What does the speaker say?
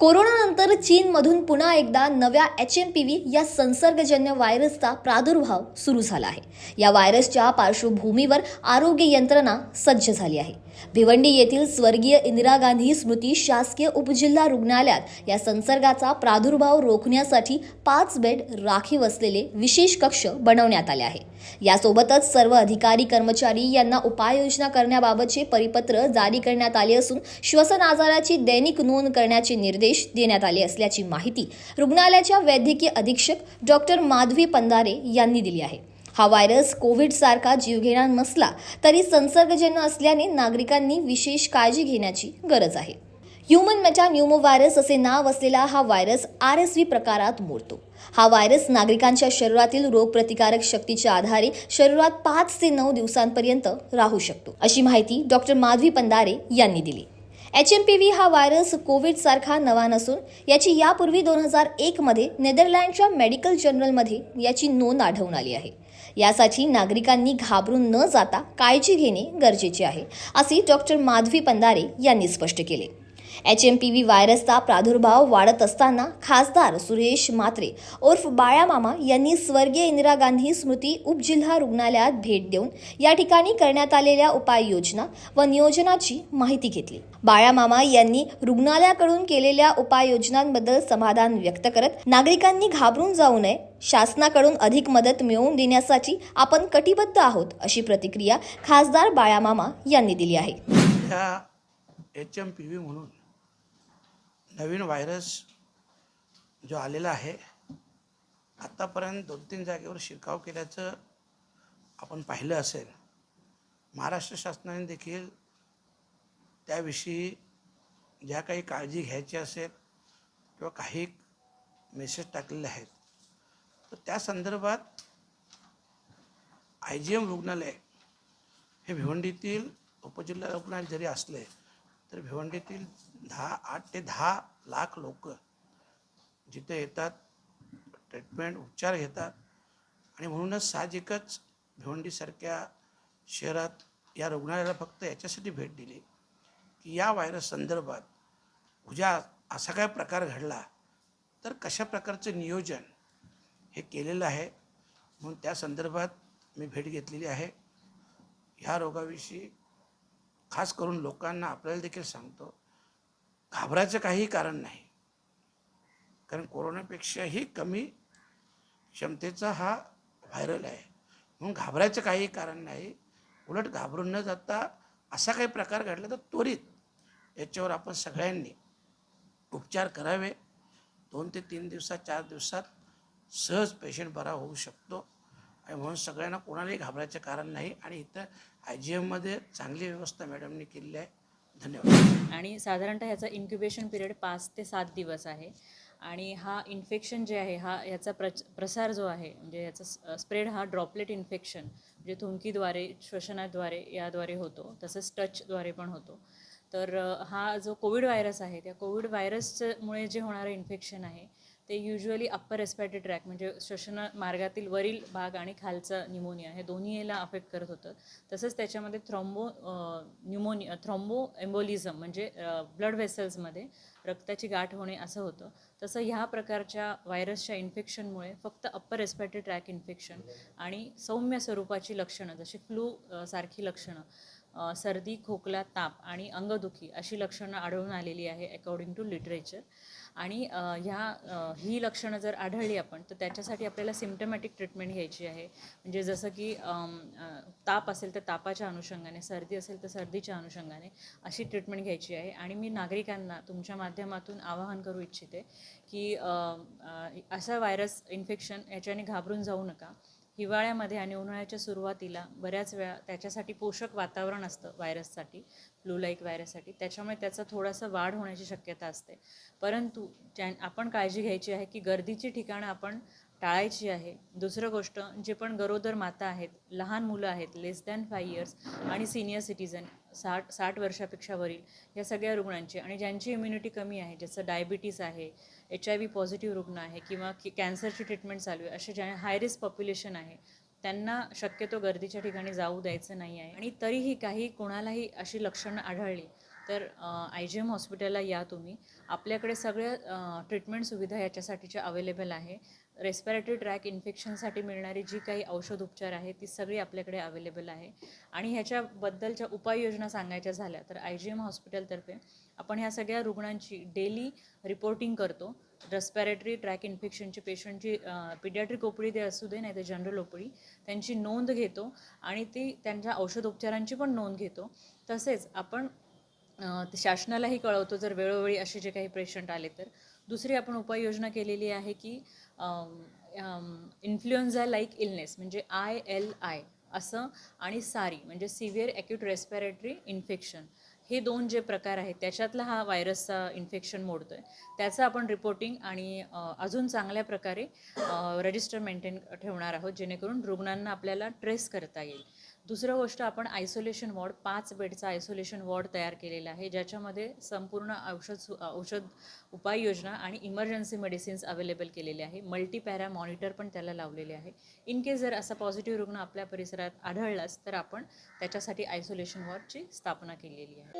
कोरोनानंतर चीनमधून पुन्हा एकदा नव्या एच एम पी व्ही या संसर्गजन्य व्हायरसचा प्रादुर्भाव सुरू झाला आहे. या व्हायरसच्या पार्श्वभूमीवर आरोग्य यंत्रणा सज्ज झाली आहे. भिवंडी येथील स्वर्गीय इंदिरा गांधी स्मृती शासकीय उपजिल्हा रुग्णालयात या संसर्गाचा प्रादुर्भाव रोखण्यासाठी पाच बेड राखीव असलेले विशेष कक्ष बनवण्यात आले आहे. यासोबतच सर्व अधिकारी कर्मचारी यांना उपाययोजना करण्याबाबतचे परिपत्र जारी करण्यात आले असून श्वसन आजाराची दैनिक नोंद करण्याचे निर्देश देण्यात आले असल्याची माहिती रुग्णालयाच्या वैद्यकीय अधीक्षक डॉक्टर माधवी पंधारे यांनी दिली आहे. हा व्हायरस कोविड सारखा जीवघेणा नसला तरी संसर्गजन्य असल्याने नागरिकांनी विशेष काळजी घेण्याची गरज आहे. ह्युमन मेटा न्यूमो व्हायरस असे नाव असलेला हा व्हायरस आर एस व्ही प्रकारात मोडतो. हा व्हायरस नागरिकांच्या शरीरातील रोगप्रतिकारक शक्तीच्या आधारे शरीरात पाच ते नऊ दिवसांपर्यंत राहू शकतो अशी माहिती डॉक्टर माधवी पंधारे यांनी दिली. एच एम पी व्ही हा व्हायरस कोविडसारखा नवा नसून याची यापूर्वी दोन हजार एकमध्ये नेदरलँडच्या मेडिकल जर्नलमध्ये याची नोंद आढळून आली आहे. यासाठी नागरिकांनी घाबरून न जाता काळजी घेणे गरजेचे आहे असे डॉक्टर माधवी पंधारे यांनी स्पष्ट केले. एच एम पी व्ही व्हायरसचा प्रादुर्भाव वाढत असताना खासदार सुरेश मात्रे उर्फ बाळामामा यांनी स्वर्गीय इंदिरा गांधी स्मृती उपजिल्हा रुग्णालयात भेट देऊन या ठिकाणी करण्यात आलेल्या उपाययोजना व नियोजनाची माहिती घेतली. बाळामामा यांनी रुग्णालयाकडून केलेल्या उपाययोजनांबद्दल समाधान व्यक्त करत नागरिकांनी घाबरून जाऊ नये शासनाकडून अधिक मदत मिळवून देण्यासाठी आपण कटिबद्ध आहोत अशी प्रतिक्रिया खासदार बाळामामा यांनी दिली आहे. एच एम पी व्ही म्हणून नवीन व्हायरस जो आलेला आहे आत्तापर्यंत दोन तीन जागेवर शिरकाव केल्याचं आपण पाहिलं असेल. महाराष्ट्र शासनाने देखील त्याविषयी ज्या काही काळजी घ्यायची असेल किंवा काही मेसेज टाकलेले आहेत तर त्या संदर्भात आय जी एम रुग्णालय हे भिवंडीतील उपजिल्हा रुग्णालय जरी असले तर भिवंडीतील दहा आठ ते दहा लाख लोक जिथे येतात ट्रीटमेंट उपचार घेतात. आणि म्हणूनच साहजिकच भिवंडीसारख्या शहरात या रुग्णालयाला फक्त याच्यासाठी भेट दिली की या व्हायरस संदर्भात उद्या असा काय प्रकार घडला तर कशा प्रकारचं नियोजन हे केलेलं आहे म्हणून त्या संदर्भात मी भेट घेतलेली आहे. ह्या रोगाविषयी खास करून लोकांना आपल्याला देखील सांगतो घाबरायचं काही कारण नाही. कारण कोरोनापेक्षाही कमी क्षमतेचा हा व्हायरल आहे. म्हणून घाबरायचं काही कारण नाही. उलट घाबरून न जाता असा काही प्रकार घडला तर त्वरित याच्यावर आपण सगळ्यांनी उपचार करावे. दोन ते तीन दिवसात चार दिवसात सहज पेशंट बरा होऊ शकतो. आणि म्हणून सगळ्यांना कोणालाही घाबरायचं कारण नाही. आणि इथं आय जी एममध्ये चांगली व्यवस्था मॅडमने केलेली आहे. धन्यवाद. आणि साधारणतः ह्याचा इन्क्युबेशन पिरियड पाच ते सात दिवस आहे. आणि हा इन्फेक्शन जे आहे हा याचा प्रच प्रसार जो आहे म्हणजे याचा स्प्रेड हा ड्रॉपलेट इन्फेक्शन म्हणजे थुंकीद्वारे श्वसनाद्वारे याद्वारे होतो. तसंच टचद्वारे पण होतो. तर हा जो कोविड व्हायरस आहे त्या कोविड व्हायरसमुळे जे होणारं इन्फेक्शन आहे ते युजली अप्पर रेस्पिरेटरी ट्रॅक म्हणजे श्वसन मार्गातील वरील भाग आणि खालचा न्युमोनिया हे दोन्ही याला अफेक्ट करत होतं. तसंच त्याच्यामध्ये थ्रॉम्बो न्युमोनिया थ्रॉम्बो एम्बोलिझम म्हणजे ब्लड व्हेसल्समध्ये रक्ताची गाठ होणे असं होतं. तसं ह्या प्रकारच्या व्हायरसच्या इन्फेक्शनमुळे फक्त अप्पर रेस्पिरेटरी ट्रॅक इन्फेक्शन आणि सौम्य स्वरूपाची लक्षणं जशी फ्लू सारखी लक्षणं सर्दी खोकला ताप आणि अंगदुखी अशी लक्षणं आढळून आलेली आहे अकॉर्डिंग टू लिटरेचर आणि ह्या ही लक्षणं जर आढळली आपण तर त्याच्यासाठी आपल्याला सिमटमॅटिक ट्रीटमेंट घ्यायची आहे. म्हणजे जसं की ताप असेल तर तापाच्या अनुषंगाने सर्दी असेल तर सर्दीच्या अनुषंगाने अशी ट्रीटमेंट घ्यायची आहे. आणि मी नागरिकांना तुमच्या माध्यमातून आवाहन करू इच्छिते की असा व्हायरस इन्फेक्शन याच्याने घाबरून जाऊ नका. हिवाळ्यामध्ये आणि उन्हाळ्याच्या सुरुवातीला बऱ्याच वेळा त्याच्यासाठी पोषक वातावरण असतं व्हायरससाठी फ्लू लाईक व्हायरससाठी. त्याच्यामुळे त्याचा थोडासा वाढ होण्याची शक्यता असते. परंतु ज्या आपण काळजी घ्यायची आहे की गर्दीची ठिकाणं आपण टाळायची आहे. दुसरं गोष्ट जे पण गरोदर माता आहेत लहान मुलं आहेत लेस दॅन फाय इयर्स आणि सिनियर सिटीजन साठ साठ वर्षापेक्षा वरील या सगळ्या रुग्णांची आणि ज्यांची इम्युनिटी कमी आहे जसं डायबिटीस आहे एच आय व्ही पॉझिटिव्ह रुग्ण आहे किंवा की कॅन्सरची ट्रीटमेंट चालू आहे असे ज्या हाय रिस्क पॉप्युलेशन आहे त्यांना शक्यतो गर्दीच्या ठिकाणी जाऊ द्यायचं नाही आहे. आणि तरीही काही कोणालाही अशी लक्षणं आढळली तर आय जी एम हॉस्पिटलला या तुम्ही. आपल्याकडे सगळ्या ट्रीटमेंट सुविधा याच्यासाठीच्या अवेलेबल आहे. रेस्पिरेटरी ट्रॅक इन्फेक्शनसाठी मिळणारी जी काही औषध उपचार आहे ती सगळी आपल्याकडे अवेलेबल आहे. आणि ह्याच्याबद्दलच्या उपाययोजना सांगायच्या झाल्या तर आय जी एम हॉस्पिटलतर्फे आपण ह्या सगळ्या रुग्णांची डेली रिपोर्टिंग करतो. रेस्पिरेटरी ट्रॅक इन्फेक्शनची पेशंटची पिडियाट्रिक ओपडी ते असू दे नाही तर जनरल ओपडी त्यांची नोंद घेतो आणि ती त्यांच्या औषधोपचारांची पण नोंद घेतो. तसेच आपण शासनालाही कळवतो जर वेळोवेळी असे जे काही पेशंट आले तर. दुसरी आपण उपाययोजना केलेली आहे की इन्फ्लुएन्झा लाईक इलनेस म्हणजे आय एल आय असं आणि सारी म्हणजे सिव्हिअर ॲक्यूट रेस्पिरेटरी इन्फेक्शन हे दोन जे प्रकार आहेत त्याच्यातला हा व्हायरसचा इन्फेक्शन मोडतो आहे त्याचं आपण रिपोर्टिंग आणि अजून चांगल्या प्रकारे रजिस्टर मेंटेन ठेवणार आहोत जेणेकरून रुग्णांना आपल्याला ट्रेस करता येईल. दुसरं गोष्ट आपण आयसोलेशन वॉर्ड पाच बेडचा आयसोलेशन वॉर्ड तयार केलेला आहे ज्याच्यामध्ये संपूर्ण औषध सु औषध उपाययोजना आणि इमर्जन्सी मेडिसिन्स अवेलेबल केलेले आहे. मल्टीपॅरा मॉनिटर पण त्याला लावलेले आहे. इन केस जर असा पॉझिटिव्ह रुग्ण आपल्या परिसरात आढळलाच तर आपण त्याच्यासाठी आयसोलेशन वॉर्डची स्थापना केलेली आहे.